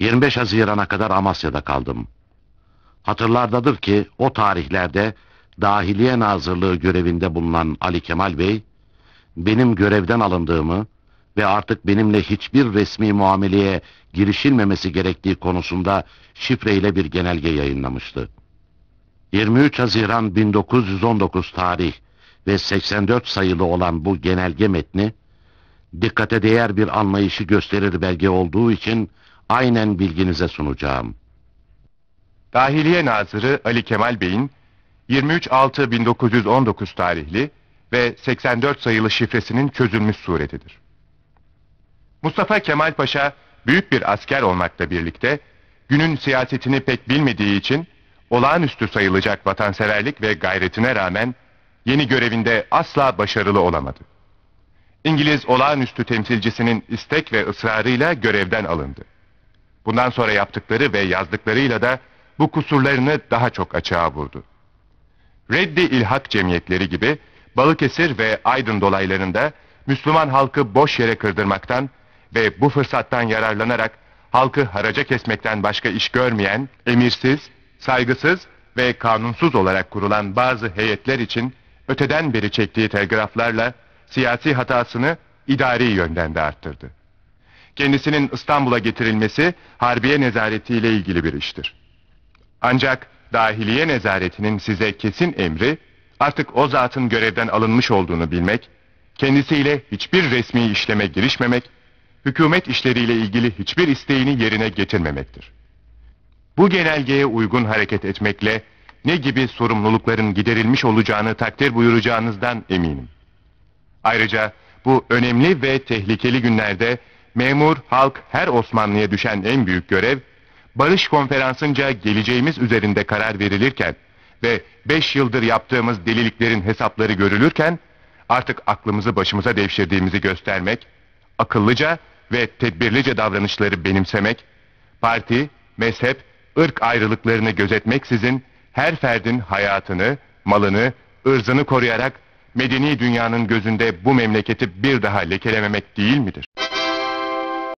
25 Haziran'a kadar Amasya'da kaldım. Hatırlardadır ki o tarihlerde Dahiliye Nazırlığı görevinde bulunan Ali Kemal Bey, benim görevden alındığımı ve artık benimle hiçbir resmi muameleye girişilmemesi gerektiği konusunda şifreyle bir genelge yayınlamıştı. 23 Haziran 1919 tarih ve 84 sayılı olan bu genelge metni, dikkate değer bir anlayışı gösterir belge olduğu için aynen bilginize sunacağım. Dahiliye Nazırı Ali Kemal Bey'in 23.6.1919 tarihli ve 84 sayılı şifresinin çözülmüş suretidir. Mustafa Kemal Paşa büyük bir asker olmakla birlikte günün siyasetini pek bilmediği için olağanüstü sayılacak vatanseverlik ve gayretine rağmen yeni görevinde asla başarılı olamadı. İngiliz olağanüstü temsilcisinin istek ve ısrarıyla görevden alındı. Bundan sonra yaptıkları ve yazdıklarıyla da bu kusurlarını daha çok açığa vurdu. Reddi İlhak cemiyetleri gibi Balıkesir ve Aydın dolaylarında Müslüman halkı boş yere kırdırmaktan ve bu fırsattan yararlanarak halkı haraca kesmekten başka iş görmeyen, emirsiz, saygısız ve kanunsuz olarak kurulan bazı heyetler için öteden beri çektiği telgraflarla siyasi hatasını idari yönden de arttırdı. Kendisinin İstanbul'a getirilmesi harbiye nezaretiyle ilgili bir iştir. Ancak dahiliye nezaretinin size kesin emri artık o zatın görevden alınmış olduğunu bilmek, kendisiyle hiçbir resmi işleme girişmemek, hükümet işleriyle ilgili hiçbir isteğini yerine getirmemektir. Bu genelgeye uygun hareket etmekle ne gibi sorumlulukların giderilmiş olacağını takdir buyuracağınızdan eminim. Ayrıca bu önemli ve tehlikeli günlerde memur, halk, her Osmanlı'ya düşen en büyük görev, barış konferansınca geleceğimiz üzerinde karar verilirken ve beş yıldır yaptığımız deliliklerin hesapları görülürken, artık aklımızı başımıza devşirdiğimizi göstermek, akıllıca ve tedbirlice davranışları benimsemek, parti, mezhep, ırk ayrılıklarını gözetmeksizin her ferdin hayatını, malını, ırzını koruyarak medeni dünyanın gözünde bu memleketi bir daha lekelememek değil midir?